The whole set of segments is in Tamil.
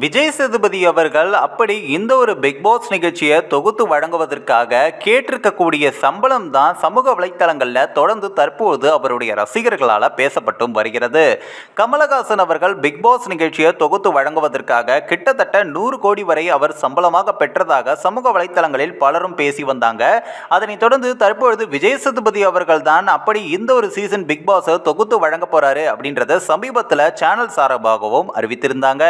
விஜய் சேதுபதி அவர்கள் அப்படி இந்த ஒரு பிக் பாஸ் நிகழ்ச்சியை தொகுத்து வழங்குவதற்காக கேட்டிருக்கக்கூடிய சம்பளம் தான் சமூக வலைத்தளங்களில் தொடர்ந்து தற்போது அவருடைய ரசிகர்களால் பேசப்பட்டும் வருகிறது. கமலஹாசன் அவர்கள் பிக் பாஸ் நிகழ்ச்சியை தொகுத்து வழங்குவதற்காக கிட்டத்தட்ட நூறு கோடி வரை அவர் சம்பளமாக பெற்றதாக சமூக வலைத்தளங்களில் பலரும் பேசி வந்தாங்க. அதனைத் தொடர்ந்து தற்பொழுது விஜய் சேதுபதி அவர்கள் தான் அப்படி இந்த ஒரு சீசன் பிக் பாஸை தொகுத்து வழங்க போறாரு அப்படின்றத சமீபத்தில் சேனல் சார்பாகவும் அறிவித்திருந்தாங்க.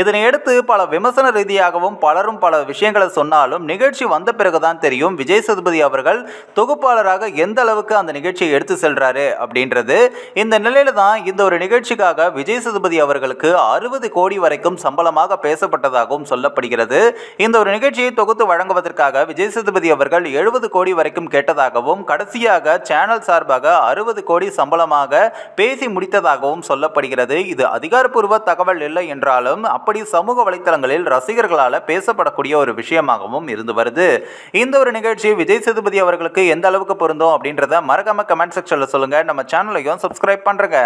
இதனை அடுத்து பல விமர்சன ரீதியாகவும் பலரும் பல விஷயங்களை சொன்னாலும் நிகழ்ச்சி வந்த பிறகுதான் தெரியும். விஜய் சேதுபதி அவர்கள் தொகுப்பாளராக எந்த அளவுக்கு அந்த நிகழ்ச்சியை எடுத்து செல்றாரு அப்படின்றது. இந்த நிலையில தான் இந்த ஒரு நிகழ்ச்சிக்காக விஜய் சேதுபதி அவர்களுக்கு அறுபது கோடி வரைக்கும் சம்பளமாக பேசப்பட்டதாகவும் சொல்லப்படுகிறது. இந்த ஒரு நிகழ்ச்சியை தொகுத்து வழங்குவதற்காக விஜய் சேதுபதி அவர்கள் எழுபது கோடி வரைக்கும் கேட்டதாகவும் கடைசியாக சேனல் சார்பாக அறுபது கோடி சம்பளமாக பேசி முடித்ததாகவும் சொல்லப்படுகிறது. இது அதிகாரப்பூர்வ தகவல் இல்லை என்றாலும் அப்படி சமூக வலைத்தளங்களில் ரசிகர்களால் பேசப்படக்கூடிய ஒரு விஷயமாகவும் இருந்து வருது. இந்த ஒரு நிகழ்ச்சி விஜய் சேதுபதி அவர்களுக்கு எந்த அளவுக்கு பொருந்தும் அப்படின்றத மறக்காம கமெண்ட் செக்ஷனில் சொல்லுங்கள் நம்ம சேனலையும் சப்ஸ்கிரைப் பண்ணுறங்க